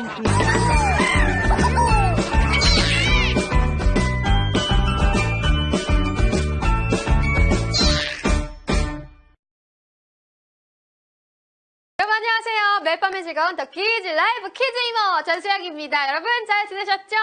여러분 안녕하세요. 멜밤의 즐거운 더 퀴즈 라이브 퀴즈 이모 전수혁입니다. 여러분 잘 지내셨죠?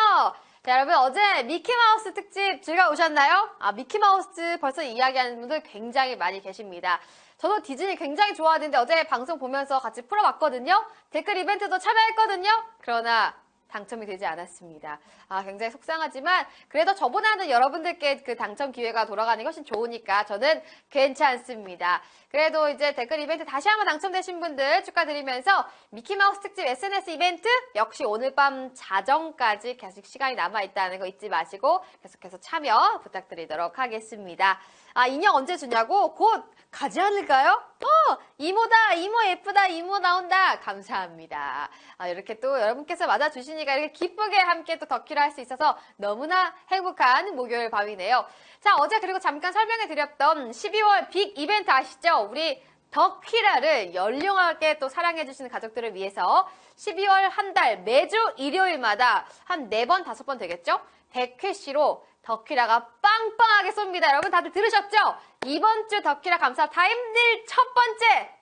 자, 여러분 어제 미키마우스 특집 즐거우셨나요? 아, 미키마우스 벌써 이야기하는 분들 굉장히 많이 계십니다. 저도 디즈니 굉장히 좋아하는데 어제 방송 보면서 같이 풀어봤거든요. 댓글 이벤트도 참여했거든요. 그러나 당첨이 되지 않았습니다. 아, 굉장히 속상하지만 그래도 저보다는 여러분들께 그 당첨 기회가 돌아가는 것이 좋으니까 저는 괜찮습니다. 그래도 이제 댓글 이벤트 다시 한번 당첨되신 분들 축하드리면서 미키마우스 특집 SNS 이벤트 역시 오늘 밤 자정까지 계속 시간이 남아 있다는 거 잊지 마시고 계속해서 참여 부탁드리도록 하겠습니다. 아, 인형 언제 주냐고? 곧 가지 않을까요? 어, 이모다, 이모 예쁘다, 이모 나온다. 감사합니다. 아, 이렇게 또 여러분께서 맞아주시니까 이렇게 기쁘게 함께 또 덕키를 할 수 있어서 너무나 행복한 목요일 밤이네요. 자, 어제 그리고 잠깐 설명해 드렸던 12월 빅 이벤트 아시죠? 우리 덕키라를 연령하게 또 사랑해주시는 가족들을 위해서 12월 한 달 매주 일요일마다 한 4번, 5번 되겠죠? 100회시로 덕키라가 빵빵하게 쏩니다. 여러분 다들 들으셨죠? 이번 주 덕키라 감사 타임들 첫 번째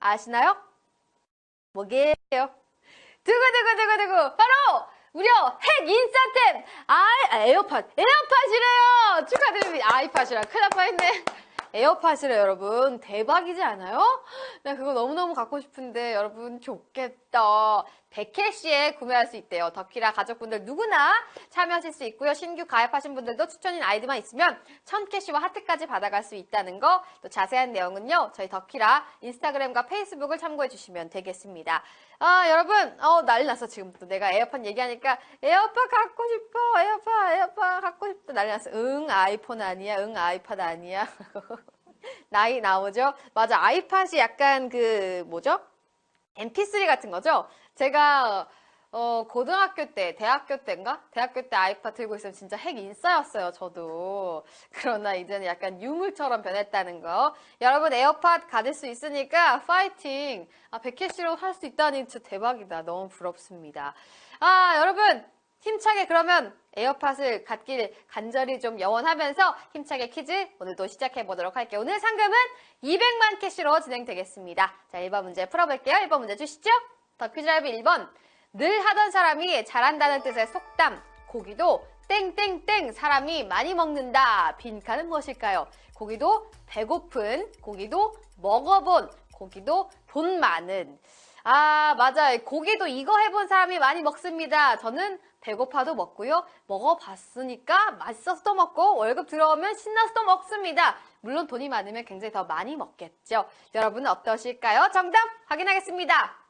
아시나요? 뭐게요? 두구두구두구두구 바로 무려 핵 인싸템 아 에어팟 에어팟이래요 축하드립니다 아이팟이라 큰일 날 뻔했네 에어팟이래 여러분 대박이지 않아요? 나 그거 너무너무 갖고 싶은데 여러분 좋겠다 100캐시에 구매할 수 있대요. 덕키라 가족분들 누구나 참여하실 수 있고요. 신규 가입하신 분들도 추천인 아이디만 있으면 1000캐시와 하트까지 받아갈 수 있다는 거. 또 자세한 내용은요. 저희 덕키라 인스타그램과 페이스북을 참고해 주시면 되겠습니다. 아 여러분 어 난리 났어 지금부터 내가 에어팟 얘기하니까 에어팟 갖고 싶어 에어팟 에어팟 갖고 싶다 난리 났어 응 아이폰 아니야 응 아이팟 아니야 나이 나오죠 맞아 아이팟이 약간 그 뭐죠 mp3 같은 거죠 제가 어, 고등학교 때, 대학교 때인가? 대학교 때 아이팟 들고 있으면 진짜 핵 인싸였어요, 저도. 그러나 이제는 약간 유물처럼 변했다는 거. 여러분 에어팟 가질 수 있으니까 파이팅! 아, 100캐시로 할 수 있다니 진짜 대박이다. 너무 부럽습니다. 아, 여러분! 힘차게 그러면 에어팟을 갖길 간절히 좀 영원하면서 힘차게 퀴즈 오늘도 시작해 보도록 할게요. 오늘 상금은 200만 캐시로 진행되겠습니다. 자, 1번 문제 풀어볼게요. 1번 문제 주시죠. 더 퀴즈 라이브 1번. 늘 하던 사람이 잘한다는 뜻의 속담. 고기도 땡땡땡 사람이 많이 먹는다. 빈칸은 무엇일까요? 고기도 배고픈, 고기도 먹어본, 고기도 돈 많은. 아, 맞아요. 고기도 이거 해본 사람이 많이 먹습니다. 저는 배고파도 먹고요. 먹어봤으니까 맛있어서도 먹고 월급 들어오면 신나서도 먹습니다. 물론 돈이 많으면 굉장히 더 많이 먹겠죠. 여러분은 어떠실까요? 정답 확인하겠습니다.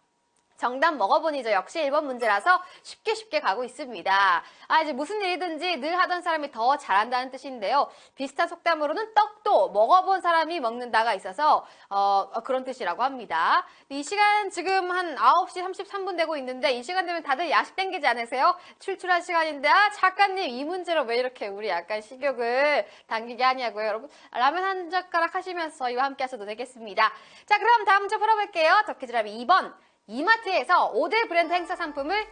정답 먹어보니죠. 역시 1번 문제라서 쉽게 쉽게 가고 있습니다. 아, 이제 무슨 일이든지 늘 하던 사람이 더 잘한다는 뜻인데요. 비슷한 속담으로는 떡도 먹어본 사람이 먹는다가 있어서, 어, 어, 그런 뜻이라고 합니다. 이 시간 지금 한 9시 33분 되고 있는데 이 시간 되면 다들 야식 땡기지 않으세요? 출출한 시간인데, 아, 작가님 이 문제로 왜 이렇게 우리 약간 식욕을 당기게 하냐고요, 여러분. 라면 한 젓가락 하시면서 저희와 함께 하셔도 되겠습니다. 자, 그럼 다음 문제 풀어볼게요. 덕키즈라비 2번. 이마트에서 5대 브랜드 행사 상품을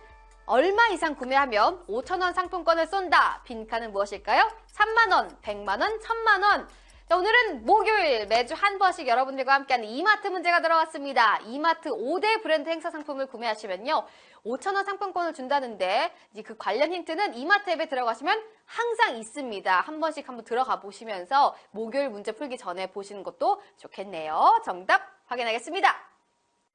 얼마 이상 구매하면 5천원 상품권을 쏜다. 빈칸은 무엇일까요? 3만원, 100만원, 1000만원. 자, 오늘은 목요일 매주 한 번씩 여러분들과 함께하는 이마트 문제가 들어왔습니다. 이마트 5대 브랜드 행사 상품을 구매하시면요. 5천원 상품권을 준다는데 이제 그 관련 힌트는 이마트 앱에 들어가시면 항상 있습니다. 한 번씩 한번 들어가 보시면서 목요일 문제 풀기 전에 보시는 것도 좋겠네요. 정답 확인하겠습니다.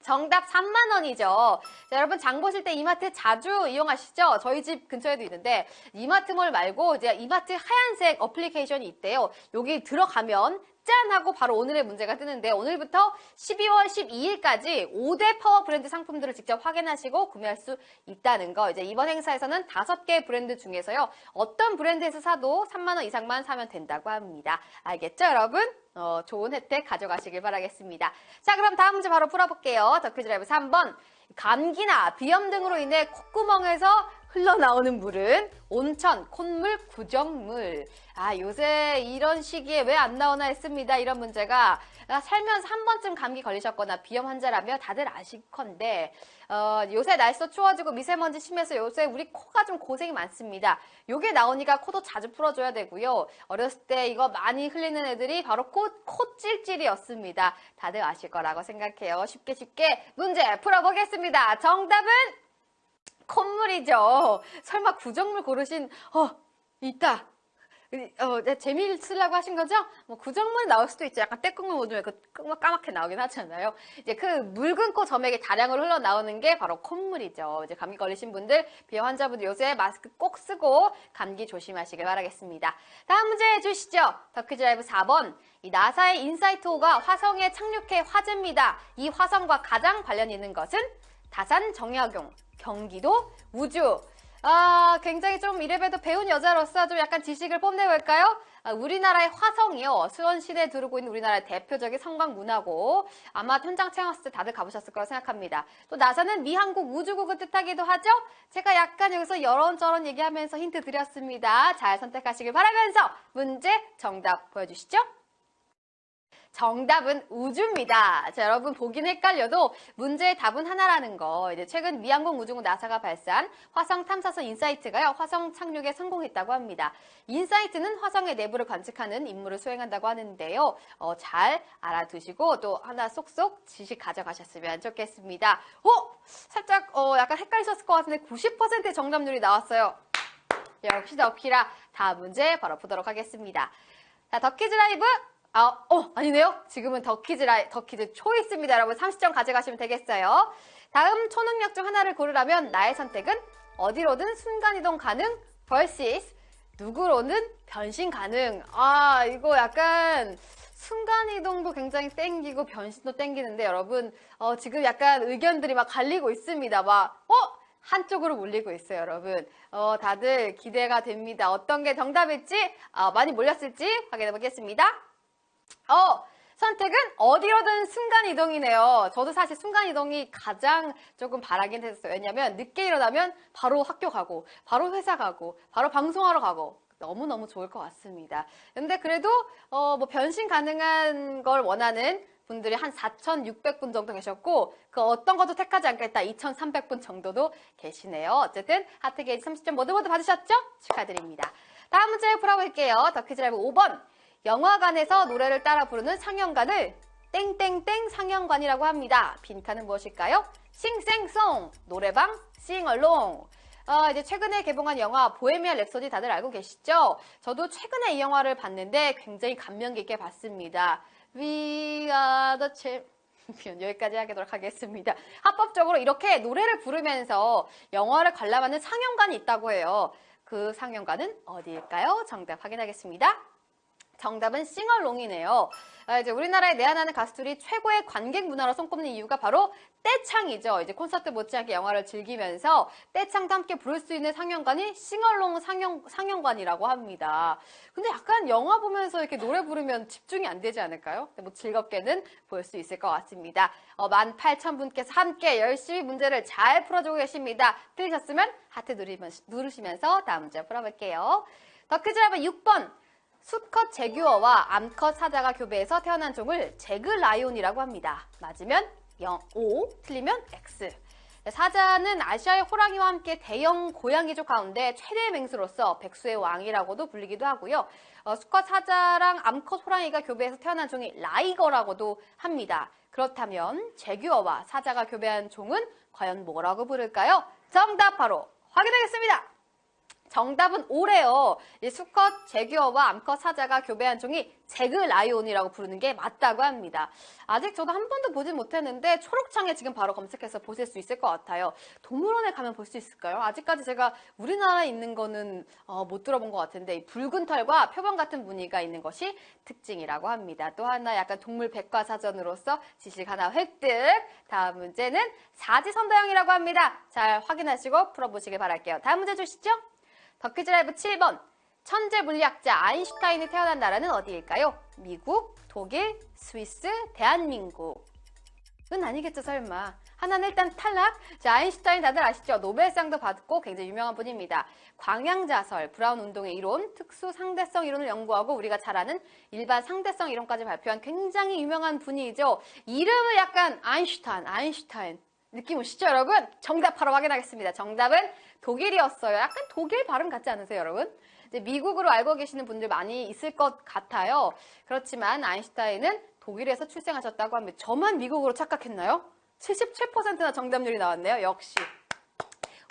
정답 3만 원이죠. 자, 여러분 장 보실 때 이마트 자주 이용하시죠? 저희 집 근처에도 있는데 이마트몰 말고 이제 이마트 하얀색 어플리케이션이 있대요. 여기 들어가면 짠 하고 바로 오늘의 문제가 뜨는데 오늘부터 12월 12일까지 5대 파워 브랜드 상품들을 직접 확인하시고 구매할 수 있다는 거. 이제 이번 행사에서는 5개 브랜드 중에서요. 어떤 브랜드에서 사도 3만 원 이상만 사면 된다고 합니다. 알겠죠, 여러분? 어, 좋은 혜택 가져가시길 바라겠습니다. 자, 그럼 다음 문제 바로 풀어볼게요. 더퀴즈 라이브 3번. 감기나 비염 등으로 인해 콧구멍에서 흘러나오는 물은 온천, 콧물, 구정물. 아, 요새 이런 시기에 왜 안 나오나 했습니다. 이런 문제가. 아, 살면서 한 번쯤 감기 걸리셨거나 비염 환자라면 다들 아실컨대 어, 요새 날씨도 추워지고 미세먼지 심해서 요새 우리 코가 좀 고생이 많습니다. 요게 나오니까 코도 자주 풀어줘야 되고요. 어렸을 때 이거 많이 흘리는 애들이 바로 코, 콧찔찔이었습니다. 다들 아실 거라고 생각해요. 쉽게 쉽게 문제 풀어보겠습니다. 정답은 콧물이죠. 설마 구정물 고르신 어 있다. 어, 네, 재미있으려고 하신 거죠? 뭐 구정물 나올 수도 있죠. 약간 떼국물 묻으면 그 까맣게 나오긴 하잖아요. 이제 그 묽은 코 점액이 다량으로 흘러나오는 게 바로 콧물이죠. 이제 감기 걸리신 분들, 비염 환자분들 요새 마스크 꼭 쓰고 감기 조심하시길 바라겠습니다. 다음 문제 주시죠. 더크즈 라이브 4번. 이 나사의 인사이트5가 화성에 착륙해 화제입니다. 이 화성과 가장 관련 있는 것은 다산 정약용, 경기도, 우주. 아, 굉장히 좀 이래봬도 배운 여자로서 좀 약간 지식을 뽐내볼까요? 아, 우리나라의 화성이요. 수원시대에 두르고 있는 우리나라의 대표적인 성광 문화고 아마 현장 체험했을 때 다들 가보셨을 거라 생각합니다. 또 나사는 미한국 우주국을 뜻하기도 하죠. 제가 약간 여기서 여런저런 얘기하면서 힌트 드렸습니다. 잘 선택하시길 바라면서 문제 정답 보여주시죠. 정답은 우주입니다. 자, 여러분 보긴 헷갈려도 문제의 답은 하나라는 거. 이제 최근 미항공 우주국 나사가 발사한 화성 탐사선 인사이트가요. 화성 착륙에 성공했다고 합니다. 인사이트는 화성의 내부를 관측하는 임무를 수행한다고 하는데요. 어, 잘 알아두시고 또 하나 쏙쏙 지식 가져가셨으면 좋겠습니다. 오! 살짝 어, 약간 헷갈리셨을 것 같은데 90%의 정답률이 나왔어요. 역시 덕키라 다음 문제 바로 보도록 하겠습니다. 자, 덕키즈 라이브 아, 어, 아니네요. 지금은 더키즈 라이, 더키즈 초이스입니다. 여러분 30점 가져가시면 되겠어요. 다음 초능력 중 하나를 고르라면 나의 선택은 어디로든 순간이동 가능 vs 누구로는 변신 가능. 아, 이거 약간 순간이동도 굉장히 땡기고 변신도 땡기는데 여러분 어, 지금 약간 의견들이 막 갈리고 있습니다. 막 어? 한쪽으로 몰리고 있어요, 여러분. 어, 다들 기대가 됩니다. 어떤 게 정답일지, 어, 많이 몰렸을지 확인해 보겠습니다. 어, 선택은 어디로든 순간이동이네요. 저도 사실 순간이동이 가장 조금 바라긴 했어요. 왜냐면 늦게 일어나면 바로 학교 가고, 바로 회사 가고, 바로 방송하러 가고, 너무너무 좋을 것 같습니다. 근데 그래도, 어, 뭐 변신 가능한 걸 원하는 분들이 한 4,600분 정도 계셨고, 그 어떤 것도 택하지 않겠다 2,300분 정도도 계시네요. 어쨌든 하트 게이지 30점 모두 모두 받으셨죠? 축하드립니다. 다음 문제 풀어볼게요. 더 퀴즈 라이브 5번. 영화관에서 노래를 따라 부르는 상영관을 땡땡땡 상영관이라고 합니다. 빈칸은 무엇일까요? 싱생송, 노래방, 싱얼롱. 어, 이제 최근에 개봉한 영화 보헤미안 랩소디 다들 알고 계시죠? 저도 최근에 이 영화를 봤는데 굉장히 감명 깊게 봤습니다. We are the champion. 여기까지 하도록 하겠습니다. 합법적으로 이렇게 노래를 부르면서 영화를 관람하는 상영관이 있다고 해요. 그 상영관은 어디일까요? 정답 확인하겠습니다. 정답은 싱얼롱이네요. 아, 이제 우리나라에 내한하는 가수들이 최고의 관객 문화로 손꼽는 이유가 바로 떼창이죠. 이제 콘서트 못지않게 영화를 즐기면서 떼창도 함께 부를 수 있는 상영관이 싱얼롱 상영, 상영관이라고 합니다. 근데 약간 영화 보면서 이렇게 노래 부르면 집중이 안 되지 않을까요? 뭐 즐겁게는 볼 수 있을 것 같습니다. 어, 18,000분께서 함께 열심히 문제를 잘 풀어주고 계십니다. 틀리셨으면 하트 누르시면서 다음 문제 풀어볼게요. 더크즈라브 6번. 수컷 제규어와 암컷 사자가 교배해서 태어난 종을 제그라이온이라고 합니다. 맞으면 0, O, 틀리면 X. 사자는 아시아의 호랑이와 함께 대형 고양이족 가운데 최대의 맹수로서 백수의 왕이라고도 불리기도 하고요. 어, 수컷 사자랑 암컷 호랑이가 교배해서 태어난 종이 라이거라고도 합니다. 그렇다면 제규어와 사자가 교배한 종은 과연 뭐라고 부를까요? 정답 바로 확인하겠습니다. 정답은 오래요. 이 수컷 제규어와 암컷 사자가 교배한 종이 제그 라이온이라고 부르는 게 맞다고 합니다. 아직 저도 한 번도 보진 못했는데 초록창에 지금 바로 검색해서 보실 수 있을 것 같아요. 동물원에 가면 볼 수 있을까요? 아직까지 제가 우리나라에 있는 거는 어, 못 들어본 것 같은데 붉은 털과 표범 같은 무늬가 있는 것이 특징이라고 합니다. 또 하나 약간 동물 백과사전으로서 지식 하나 획득. 다음 문제는 사지선다형이라고 합니다. 잘 확인하시고 풀어보시길 바랄게요. 다음 문제 주시죠. 더퀴즈 라이브 7번. 천재 물리학자 아인슈타인이 태어난 나라는 어디일까요? 미국, 독일, 스위스, 대한민국. 은 아니겠죠, 설마. 하나는 일단 탈락. 자, 아인슈타인 다들 아시죠? 노벨상도 받고 굉장히 유명한 분입니다. 광양자설, 브라운 운동의 이론, 특수 상대성 이론을 연구하고 우리가 잘 아는 일반 상대성 이론까지 발표한 굉장히 유명한 분이죠. 이름을 약간 아인슈타인, 아인슈타인. 느낌 오시죠, 여러분? 정답 바로 확인하겠습니다. 정답은 독일이었어요. 약간 독일 발음 같지 않으세요, 여러분? 이제 미국으로 알고 계시는 분들 많이 있을 것 같아요. 그렇지만 아인슈타인은 독일에서 출생하셨다고 합니다. 저만 미국으로 착각했나요? 77%나 정답률이 나왔네요. 역시.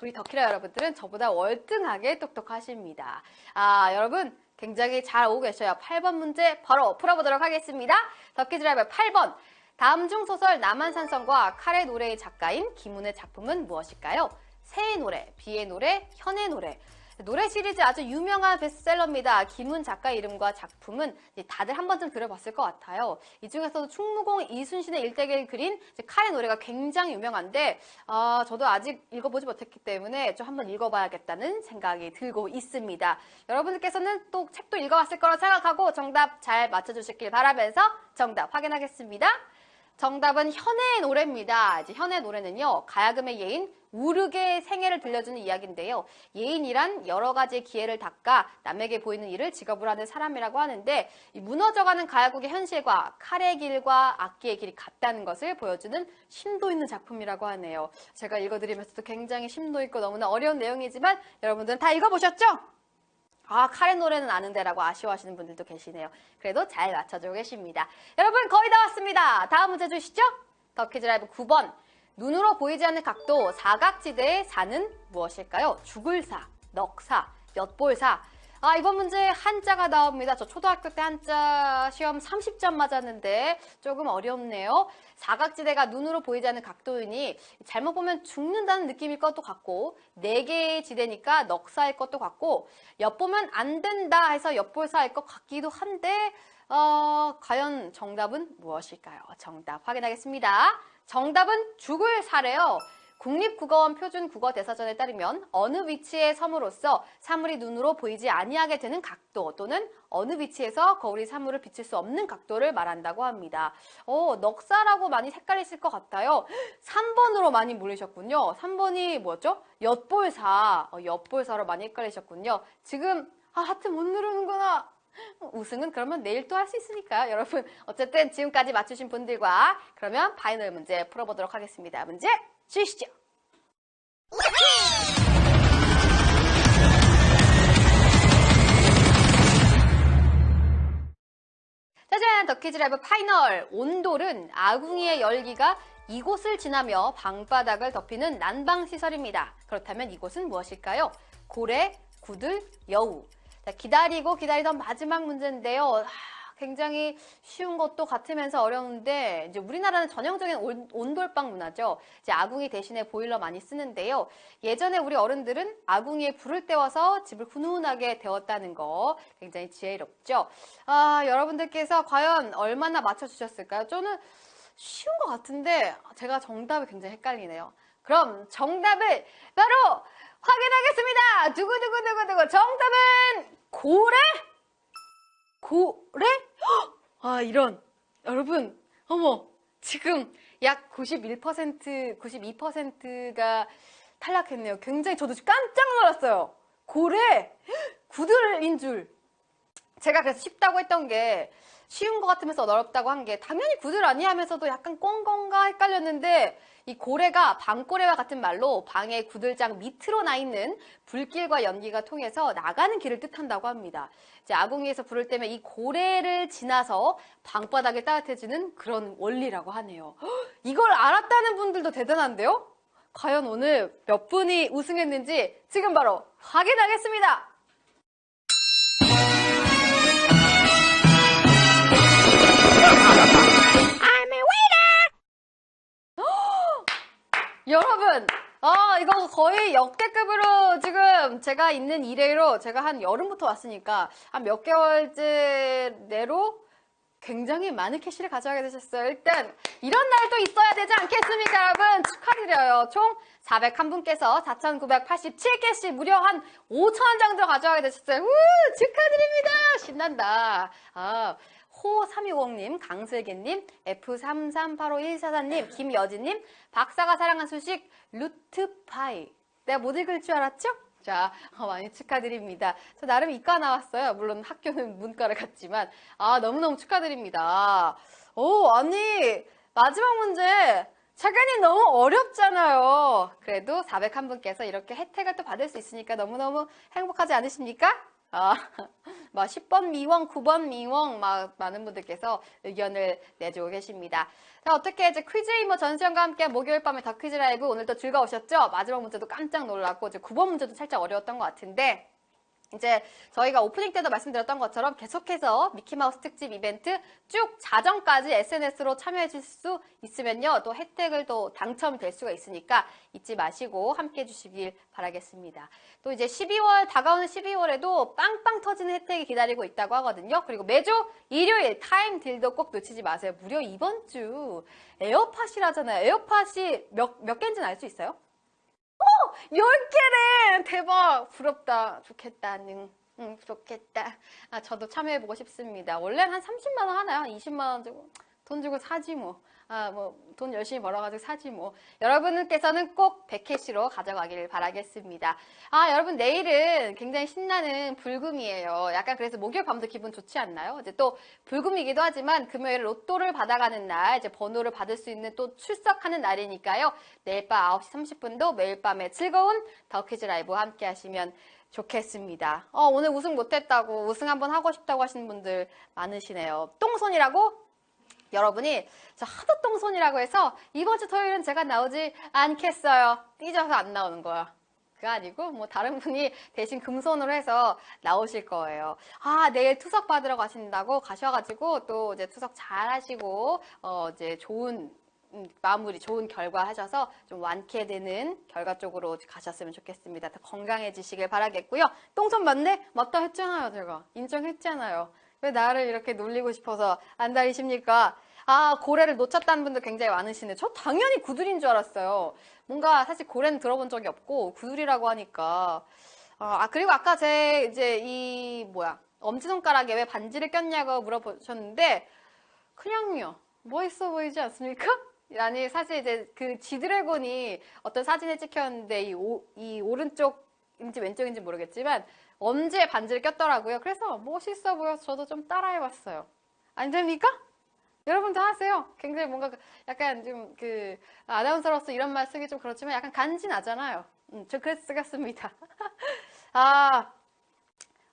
우리 더키라 여러분들은 저보다 월등하게 똑똑하십니다. 아, 여러분 굉장히 잘 오고 계셔요. 8번 문제 바로 풀어보도록 하겠습니다. 더키 드라이버 8번. 다음 중 소설 남한산성과 칼의 노래의 작가인 김훈의 작품은 무엇일까요? 새의 노래, 비의 노래, 현의 노래. 노래 시리즈 아주 유명한 베스트셀러입니다. 김훈 작가 이름과 작품은 다들 한 번쯤 들어봤을 것 같아요. 이 중에서도 충무공 이순신의 일대기를 그린 칼의 노래가 굉장히 유명한데 아, 저도 아직 읽어보지 못했기 때문에 좀 한번 읽어봐야겠다는 생각이 들고 있습니다. 여러분들께서는 또 책도 읽어봤을 거라 생각하고 정답 잘 맞춰주시길 바라면서 정답 확인하겠습니다. 정답은 현의 노래입니다. 이제 현의 노래는요, 가야금의 예인 우르게의 생애를 들려주는 이야기인데요. 예인이란 여러 가지 기회를 닦아 남에게 보이는 일을 직업으로 하는 사람이라고 하는데, 이 무너져가는 가야국의 현실과 칼의 길과 악기의 길이 같다는 것을 보여주는 심도 있는 작품이라고 하네요. 제가 읽어드리면서도 굉장히 심도 있고 너무나 어려운 내용이지만 여러분들은 다 읽어보셨죠? 아, 칼의 노래는 아는데라고 아쉬워하시는 분들도 계시네요. 그래도 잘 맞춰주고 계십니다. 여러분, 거의 다 왔습니다. 다음 문제 주시죠? 더키즈 라이브 9번. 눈으로 보이지 않는 각도 사각지대의 사는 무엇일까요? 죽을사, 넉사, 엿볼사. 아, 이번 문제 한자가 나옵니다. 저 초등학교 때 한자 시험 30점 맞았는데 조금 어렵네요. 사각지대가 눈으로 보이지 않는 각도이니 잘못 보면 죽는다는 느낌일 것도 같고 네 개의 지대니까 넉사일 것도 같고 엿보면 안 된다 해서 엿볼사일 것 같기도 한데 어, 과연 정답은 무엇일까요? 정답 확인하겠습니다. 정답은 죽을 사래요. 국립국어원 표준 국어 대사전에 따르면 어느 위치의 섬으로서 사물이 눈으로 보이지 아니하게 되는 각도 또는 어느 위치에서 거울이 사물을 비칠 수 없는 각도를 말한다고 합니다. 어, 넉사라고 많이 헷갈리실 것 같아요. 3번으로 많이 물리셨군요. 3번이 뭐였죠? 엿볼사. 어, 엿볼사로 많이 헷갈리셨군요. 지금 아, 하트 못 누르는구나. 우승은 그러면 내일 또 할 수 있으니까요. 여러분 어쨌든 지금까지 맞추신 분들과 그러면 파이널 문제 풀어보도록 하겠습니다. 문제 주시죠. 짜잔! 더키즈 라이브 파이널! 온돌은 아궁이의 열기가 이곳을 지나며 방바닥을 덮이는 난방시설입니다. 그렇다면 이곳은 무엇일까요? 고래, 구들, 여우. 자, 기다리고 기다리던 마지막 문제인데요. 하, 굉장히 쉬운 것도 같으면서 어려운데 이제 우리나라는 전형적인 온- 온돌방 문화죠. 이제 아궁이 대신에 보일러 많이 쓰는데요. 예전에 우리 어른들은 아궁이에 불을 때워서 집을 훈훈하게 데웠다는 거 굉장히 지혜롭죠. 아, 여러분들께서 과연 얼마나 맞춰주셨을까요? 저는 쉬운 것 같은데 제가 정답이 굉장히 헷갈리네요. 그럼 정답을 바로 확인하겠습니다. 두구두구두구두구 정답은 고래? 고래? 헉! 아 이런 여러분 어머 지금 약 91% 92%가 탈락했네요. 굉장히 저도 깜짝 놀랐어요. 고래 구들인 줄. 제가 그래서 쉽다고 했던 게 쉬운 것 같으면서 어렵다고 한 게 당연히 구들 아니 하면서도 약간 꽁건가 헷갈렸는데 이 고래가 방고래와 같은 말로 방의 구들장 밑으로 나 있는 불길과 연기가 통해서 나가는 길을 뜻한다고 합니다. 이제 아궁이에서 불을 때면 이 고래를 지나서 방바닥을 따뜻해지는 그런 원리라고 하네요. 헉, 이걸 알았다는 분들도 대단한데요? 과연 오늘 몇 분이 우승했는지 지금 바로 확인하겠습니다. 여러분, 아, 이거 거의 역대급으로 지금 제가 있는 이래로 제가 한 여름부터 왔으니까 한 몇 개월째 내로 굉장히 많은 캐시를 가져가게 되셨어요. 일단 이런 날또 있어야 되지 않겠습니까, 여러분? 축하드려요. 총 401분께서 4,987캐시 무려 한 5,000원 정도 가져가게 되셨어요. 우! 축하드립니다. 신난다. 아, 호360님, 강슬기님, F338514사님, 김여진님, 박사가 사랑한 소식, 루트파이. 내가 못 읽을 줄 알았죠? 자, 어, 많이 축하드립니다. 저 나름 이과 나왔어요. 물론 학교는 문과를 갔지만. 아, 너무너무 축하드립니다. 오, 아니, 마지막 문제. 작가님 너무 어렵잖아요. 그래도 401분께서 이렇게 혜택을 또 받을 수 있으니까 너무너무 행복하지 않으십니까? 아, 막 10번 미원, 9번 미원, 막 많은 분들께서 의견을 내주고 계십니다. 자, 어떻게 이제 퀴즈 이모 전시현과 함께 목요일 밤에 더 퀴즈 라이브 오늘도 즐거우셨죠? 마지막 문제도 깜짝 놀랐고, 이제 9번 문제도 살짝 어려웠던 것 같은데, 이제 저희가 오프닝 때도 말씀드렸던 것처럼 계속해서 미키마우스 특집 이벤트 쭉 자정까지 SNS로 참여해 주실 수 있으면요. 또 혜택을 또 당첨될 수가 있으니까 잊지 마시고 함께 해 주시길 바라겠습니다. 또 이제 12월, 다가오는 12월에도 빵빵 터지는 혜택이 기다리고 있다고 하거든요. 그리고 매주 일요일 타임 딜도 꼭 놓치지 마세요. 무려 이번 주 에어팟이라잖아요. 에어팟이 몇, 몇 개인지는 알 수 있어요? 어! 10개래! 대박! 부럽다. 좋겠다. 응, 응, 좋겠다. 아, 저도 참여해보고 싶습니다. 원래는 한 30만원 하나요? 한 20만원 주고. 돈 주고 사지 뭐. 아, 뭐, 돈 열심히 벌어가지고 사지 뭐. 여러분께서는 꼭 100캐시로 가져가길 바라겠습니다. 아, 여러분, 내일은 굉장히 신나는 불금이에요. 약간 그래서 목요일 밤도 기분 좋지 않나요? 이제 또 불금이기도 하지만 금요일 로또를 받아가는 날, 이제 번호를 받을 수 있는 또 출석하는 날이니까요. 내일 밤 9시 30분도 매일 밤에 즐거운 더 퀴즈 라이브와 함께 하시면 좋겠습니다. 어, 오늘 우승 못했다고, 우승 한번 하고 싶다고 하시는 분들 많으시네요. 똥손이라고? 여러분이 저 하도 똥손이라고 해서 이번 주 토요일은 제가 나오지 않겠어요. 삐져서 안 나오는 거야. 그거 아니고 뭐 다른 분이 대신 금손으로 해서 나오실 거예요. 아 내일 투석 받으러 가신다고 가셔가지고 또 이제 투석 잘 하시고 어 이제 좋은 음, 마무리 좋은 결과 하셔서 좀 완쾌되는 결과 쪽으로 가셨으면 좋겠습니다. 더 건강해지시길 바라겠고요. 똥손 맞네? 맞다 했잖아요, 제가. 인정했잖아요. 왜 나를 이렇게 놀리고 싶어서 안달이십니까? 아, 고래를 놓쳤다는 분들 굉장히 많으시네. 저 당연히 구들인 줄 알았어요. 뭔가 사실 고래는 들어본 적이 없고 구들이라고 하니까. 아, 그리고 아까 제 이제 이 뭐야 엄지손가락에 왜 반지를 꼈냐고 물어보셨는데 그냥요. 멋있어 보이지 않습니까? 아니 사실 이제 그 지드래곤이 어떤 사진에 찍혔는데 이, 오, 이 오른쪽인지 왼쪽인지 모르겠지만 엄지에 반지를 꼈더라고요. 그래서 멋있어 보여서 저도 좀 따라해봤어요. 안 됩니까? 여러분도 하세요. 굉장히 뭔가 그 약간 좀 그 아나운서로서 이런 말 쓰기 좀 그렇지만 약간 간지나잖아요. 음, 저 그래서 쓰겠습니다. 아,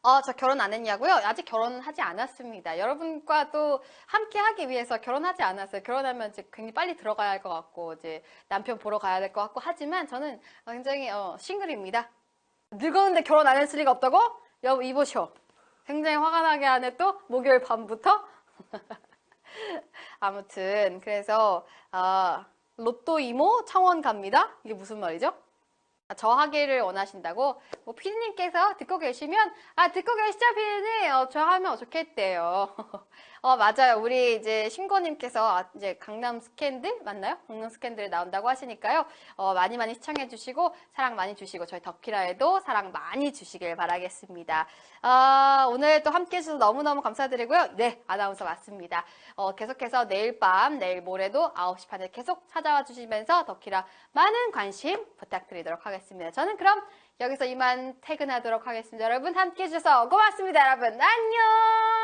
어, 저 결혼 안 했냐고요? 아직 결혼하지 않았습니다. 여러분과 또 함께 하기 위해서 결혼하지 않았어요. 결혼하면 이제 굉장히 빨리 들어가야 할 것 같고, 이제 남편 보러 가야 될 것 같고, 하지만 저는 굉장히 어, 싱글입니다. 늙었는데 결혼 안 했을 리가 없다고? 여러분, 이보쇼. 굉장히 화가 나게 하네, 또? 목요일 밤부터? 아무튼, 그래서, 아, 로또 이모 창원 갑니다? 이게 무슨 말이죠? 아, 저 하기를 원하신다고 뭐 피디님께서 듣고 계시면 아 듣고 계시죠 피디님 어, 저 하면 좋겠대요 어 맞아요 우리 이제 신고님께서 아, 이제 강남 스캔들 맞나요 강남 스캔들 나온다고 하시니까요 어, 많이 많이 시청해 주시고 사랑 많이 주시고 저희 덕키라에도 사랑 많이 주시길 바라겠습니다 아, 오늘 또 함께 해주셔서 너무너무 감사드리고요 네 아나운서 맞습니다 어, 계속해서 내일 밤 내일 모레도 9시 반에 계속 찾아와 주시면서 덕키라 많은 관심 부탁드리도록 하겠습니다. 저는 그럼 여기서 이만 퇴근하도록 하겠습니다. 여러분 함께 해주셔서 고맙습니다. 여러분 안녕!